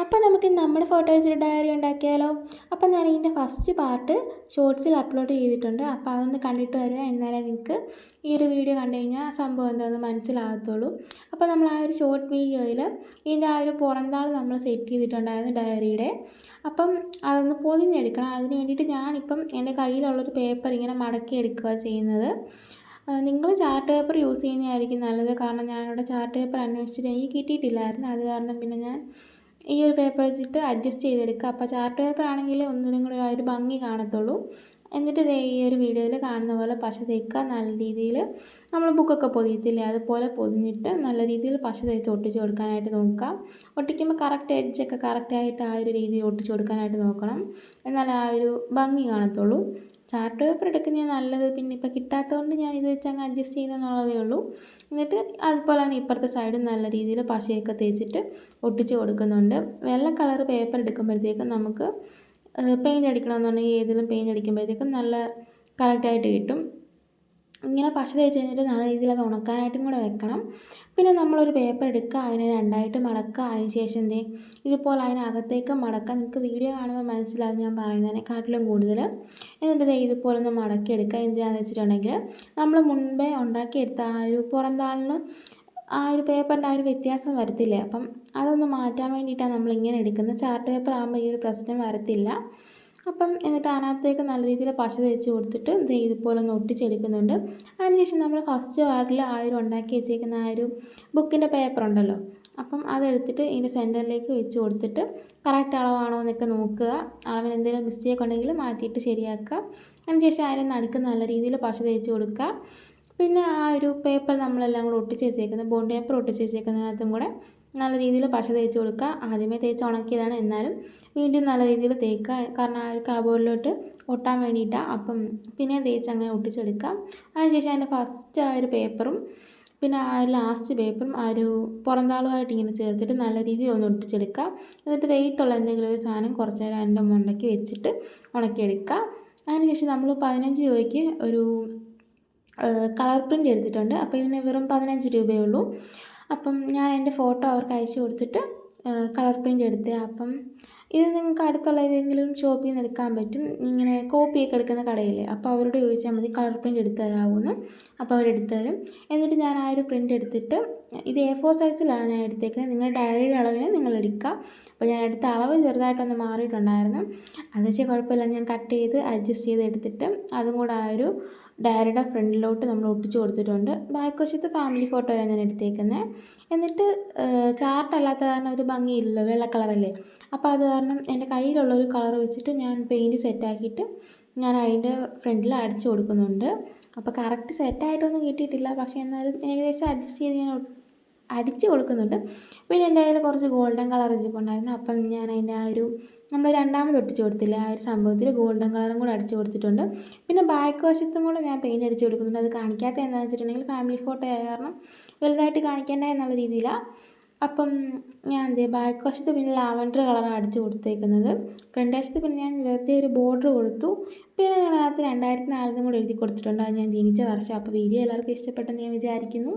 അപ്പോൾ നമുക്ക് നമ്മുടെ ഫോട്ടോ വെച്ചൊരു ഡയറി ഉണ്ടാക്കിയാലോ? അപ്പോൾ ഞാൻ ഇതിന്റെ ഫസ്റ്റ് പാർട്ട് ഷോർട്സിൽ അപ്ലോഡ് ചെയ്തിട്ടുണ്ട്. അപ്പോൾ അതൊന്ന് കണ്ടിട്ട് വരിക. എന്നാലേ നിങ്ങൾക്ക് ഈ ഒരു വീഡിയോ കണ്ടു കഴിഞ്ഞാൽ സംഭവം എന്താണെന്ന് മനസ്സിലാകത്തുള്ളൂ. അപ്പോൾ നമ്മൾ ആ ഒരു ഷോർട്ട് വീഡിയോയിൽ ഇതിന്റെ ആ ഒരു പുറന്താൾ നമ്മൾ സെറ്റ് ചെയ്തിട്ടുണ്ടായിരുന്നു ഡയറിയുടെ അപ്പം അതൊന്ന് പൊതിഞ്ഞെടുക്കണം. അതിന് വേണ്ടിയിട്ട് ഞാനിപ്പം എന്റെ കയ്യിലുള്ളൊരു പേപ്പർ ഇങ്ങനെ മടക്കി എടുക്കുക ചെയ്യുന്നത്. നിങ്ങൾ ചാർട്ട് പേപ്പർ യൂസ് ചെയ്യുന്നതായിരിക്കും നല്ലത്. കാരണം ഞാനിവിടെ ചാർട്ട് പേപ്പർ അന്വേഷിച്ചിട്ട് എനിക്ക് കിട്ടിയിട്ടില്ലായിരുന്നു. അത് കാരണം പിന്നെ ഞാൻ ഈ ഒരു പേപ്പർ വെച്ചിട്ട് അഡ്ജസ്റ്റ് ചെയ്തെടുക്കുക. അപ്പോൾ ചാർട്ട് പേപ്പർ ആണെങ്കിൽ ഒന്നുകൂടി കൂടി ആ ഒരു ഭംഗി കാണത്തുള്ളൂ. എന്നിട്ട് ദേ ഈ ഒരു വീഡിയോയിൽ കാണുന്ന പോലെ പശ തേക്കുക നല്ല രീതിയിൽ നമ്മൾ ബുക്കൊക്കെ പൊതിയത്തില്ലേ അതുപോലെ പൊതിഞ്ഞിട്ട് നല്ല രീതിയിൽ പശ തേച്ച് ഒട്ടിച്ച് കൊടുക്കാനായിട്ട് നോക്കുക. ഒട്ടിക്കുമ്പോൾ കറക്റ്റ് എഡ്ജൊക്കെ കറക്റ്റായിട്ട് ആ ഒരു രീതിയിൽ ഒട്ടിച്ച് കൊടുക്കാനായിട്ട് നോക്കണം. എന്നാൽ ആ ഒരു ഭംഗി കാണത്തുള്ളൂ. ചാർട്ട് പേപ്പർ എടുക്കുന്നത് നല്ലത് പിന്നെ ഇപ്പോൾ കിട്ടാത്തതുകൊണ്ട് ഞാൻ ഇത് വെച്ച് അങ്ങ് അഡ്ജസ്റ്റ് ചെയ്യുന്നതെന്നുള്ളതേ ഉള്ളൂ. എന്നിട്ട് അതുപോലെ തന്നെ ഇപ്പുറത്തെ സൈഡും നല്ല രീതിയിൽ പശയൊക്കെ തേച്ചിട്ട് ഒട്ടിച്ച് കൊടുക്കുന്നുണ്ട്. വെള്ള കളർ പേപ്പർ എടുക്കുമ്പോഴത്തേക്കും നമുക്ക് പെയിന്റ് അടിക്കണമെന്നുണ്ടെങ്കിൽ ഏതെങ്കിലും പെയിന്റ് അടിക്കുമ്പോഴത്തേക്കും നല്ല കറക്റ്റായിട്ട് കിട്ടും. ഇങ്ങനെ പശ തേച്ച് കഴിഞ്ഞിട്ട് നല്ല രീതിയിൽ അത് ഉണക്കാനായിട്ടും കൂടെ വെക്കണം. പിന്നെ നമ്മളൊരു പേപ്പർ എടുക്കുക അതിനെ രണ്ടായിട്ട് മടക്കുക. അതിന് ശേഷം എന്തേ ഇതുപോലെ അതിനകത്തേക്ക് മടക്കുക. നിങ്ങൾക്ക് വീഡിയോ കാണുമ്പോൾ മനസ്സിലാകും ഞാൻ പറയുന്നതിനെക്കാട്ടിലും കൂടുതൽ. എന്നിട്ട് ദേ ഇതുപോലെ ഒന്ന് മടക്കി എടുക്കുക എന്തിനാണെന്ന് വെച്ചിട്ടുണ്ടെങ്കിൽ നമ്മൾ മുൻപേ ഉണ്ടാക്കിയെടുത്ത ആ ഒരു പുറംതാളിന് ആ ഒരു പേപ്പറിന്റെ ആ ഒരു വ്യത്യാസം വരത്തില്ലേ. അപ്പം അതൊന്ന് മാറ്റാൻ വേണ്ടിയിട്ടാണ് നമ്മൾ ഇങ്ങനെ എടുക്കുന്നത്. ചാർട്ട് പേപ്പർ ആകുമ്പോൾ ഈ ഒരു പ്രശ്നം വരത്തില്ല. അപ്പം എന്നിട്ട് അതിനകത്തേക്ക് നല്ല രീതിയിൽ പശ തേച്ച് കൊടുത്തിട്ട് ദേ ഇതുപോലെ ഒന്ന് ഒട്ടിച്ചെടുക്കുന്നുണ്ട്. അതിനുശേഷം നമ്മൾ ഫസ്റ്റ് വാർഡിൽ ആ ഒരു ഉണ്ടാക്കി വെച്ചേക്കുന്ന ആ ഒരു ബുക്കിന്റെ പേപ്പർ ഉണ്ടല്ലോ. അപ്പം അതെടുത്തിട്ട് ഇതിന്റെ സെന്ററിലേക്ക് വെച്ച് കൊടുത്തിട്ട് കറക്റ്റ് അളവാണോ എന്നൊക്കെ നോക്കുക. അളവിന് എന്തെങ്കിലും മിസ്റ്റേക്ക് ഉണ്ടെങ്കിൽ മാറ്റിയിട്ട് ശരിയാക്കുക. അതിനുശേഷം അതിന് നടുക്ക് നല്ല രീതിയിൽ പശ തേച്ച് കൊടുക്കുക. പിന്നെ ആ ഒരു പേപ്പർ നമ്മളെല്ലാം കൂടെ ഒട്ടിച്ച് വെച്ചേക്കുന്നത് ബോണ്ട് പേപ്പർ ഒട്ടിച്ച് വെച്ചേക്കുന്നതിനകത്തും കൂടെ നല്ല രീതിയിൽ പശ തേച്ച് കൊടുക്കുക. ആദ്യമേ തേച്ച് ഉണക്കിയതാണ്. എന്നാലും വീണ്ടും നല്ല രീതിയിൽ തേക്കുക. കാരണം ആ ഒരു കാബോർഡിലോട്ട് ഒട്ടാൻ വേണ്ടിയിട്ടാണ് അപ്പം പിന്നെ തേച്ച് അങ്ങനെ ഒട്ടിച്ചെടുക്കുക. അതിനുശേഷം അതിന്റെ ഫസ്റ്റ് ആ ഒരു പേപ്പറും പിന്നെ ആ ലാസ്റ്റ് പേപ്പറും ആ ഒരു പുറന്താളുമായിട്ട് ഇങ്ങനെ ചേർത്തിട്ട് നല്ല രീതിയിൽ ഒന്ന് ഒട്ടിച്ചെടുക്കുക. എന്നിട്ട് വെയിറ്റുള്ള എന്തെങ്കിലും ഒരു സാധനം കുറച്ച് നേരം അതിന്റെ മുണ്ടയ്ക്ക് വെച്ചിട്ട് ഉണക്കിയെടുക്കുക. അതിനുശേഷം നമ്മൾ പതിനഞ്ച് രൂപയ്ക്ക് ഒരു കളർ പ്രിന്റ് എടുത്തിട്ടുണ്ട്. അപ്പോൾ ഇതിന് വെറും പതിനഞ്ച് രൂപയേ ഉള്ളൂ. അപ്പം ഞാൻ എന്റെ ഫോട്ടോ അവർക്ക് അയച്ചു കൊടുത്തിട്ട് കളർ പ്രിന്റ് എടുത്ത്. അപ്പം ഇത് നിങ്ങൾക്ക് അടുത്തുള്ള ഏതെങ്കിലും ഷോപ്പിൽ നിന്ന് എടുക്കാൻ പറ്റും. ഇങ്ങനെ കോപ്പിയൊക്കെ എടുക്കുന്ന കടയില്ലേ? അപ്പോൾ അവരോട് ചോദിച്ചാൽ മതി കളർ പ്രിന്റ് എടുത്ത് തരാമെന്ന് അപ്പോൾ അവരെടുത്ത് തരും. എന്നിട്ട് ഞാൻ ആ ഒരു പ്രിന്റ് എടുത്തിട്ട് ഇത് എ ഫോർ സൈസിലാണ് ഞാൻ എടുത്തേക്കുന്നത്. നിങ്ങളുടെ ഡയറിയുടെ അളവിന് നിങ്ങൾ എടുക്കുക. അപ്പോൾ ഞാൻ എടുത്ത അളവ് ചെറുതായിട്ടൊന്ന് മാറിയിട്ടുണ്ടായിരുന്നു. അത് വെച്ചാൽ കുഴപ്പമില്ല. ഞാൻ കട്ട് ചെയ്ത് അഡ്ജസ്റ്റ് ചെയ്ത് എടുത്തിട്ട് അതും കൂടെ ആ ഒരു ഡയറിയുടെ ഫ്രണ്ടിലോട്ട് നമ്മൾ ഒട്ടിച്ച് കൊടുത്തിട്ടുണ്ട്. ബാക്ക് വശത്ത് ഫാമിലി ഫോട്ടോയാണ് ഞാൻ എടുത്തേക്കുന്നത് എന്നിട്ട് ചാർട്ട് അല്ലാത്ത കാരണം ഒരു ഭംഗിയില്ലല്ലോ വെള്ള കളറല്ലേ അപ്പോൾ അത് കാരണം എന്റെ കയ്യിലുള്ള ഒരു കളർ വെച്ചിട്ട് ഞാൻ പെയിന്റ് സെറ്റാക്കിയിട്ട് ഞാൻ അതിന്റെ ഫ്രണ്ടിൽ അടിച്ച് കൊടുക്കുന്നുണ്ട്. അപ്പോൾ കറക്റ്റ് സെറ്റായിട്ടൊന്നും കിട്ടിയിട്ടില്ല. പക്ഷേ എന്നാലും ഏകദേശം അഡ്ജസ്റ്റ് ചെയ്ത് ഞാൻ അടിച്ച് കൊടുക്കുന്നുണ്ട്. പിന്നെ എന്റെ കയ്യിൽ കുറച്ച് ഗോൾഡൻ കളർ ഇരിപ്പുണ്ടായിരുന്നു അപ്പം ഞാൻ അതിന്റെ ആ ഒരു നമ്മൾ രണ്ടാമത് ഒട്ടിച്ച് കൊടുത്തില്ല ആ ഒരു സംഭവത്തിൽ ഗോൾഡൻ കളറും കൂടെ അടിച്ച് കൊടുത്തിട്ടുണ്ട്. പിന്നെ ബാക്ക് വശത്തും കൂടെ ഞാൻ പെയിന്റ് അടിച്ച് കൊടുക്കുന്നുണ്ട്. അത് കാണിക്കാത്ത എന്താണെന്ന് വെച്ചിട്ടുണ്ടെങ്കിൽ ഫാമിലി ഫോട്ടോ ആയ കാരണം വലുതായിട്ട് കാണിക്കേണ്ട എന്നുള്ള രീതിയിലാണ് അപ്പം ഞാൻ എന്ത് ബാക്ക് വശത്ത് പിന്നെ ലാവൻഡർ കളറാണ് അടിച്ച് കൊടുത്തേക്കുന്നത്. ഫ്രണ്ട് വശത്ത് പിന്നെ ഞാൻ വെറുതെ ഒരു ബോർഡർ കൊടുത്തു. പിന്നെ ഞാൻ അതിനകത്ത് രണ്ടായിരത്തി നാലിനും കൂടെ എഴുതി കൊടുത്തിട്ടുണ്ട്. അത് ഞാൻ ജനിച്ച വർഷം. അപ്പോൾ വീഡിയോ എല്ലാവർക്കും ഇഷ്ടപ്പെട്ടെന്ന് ഞാൻ വിചാരിക്കുന്നു.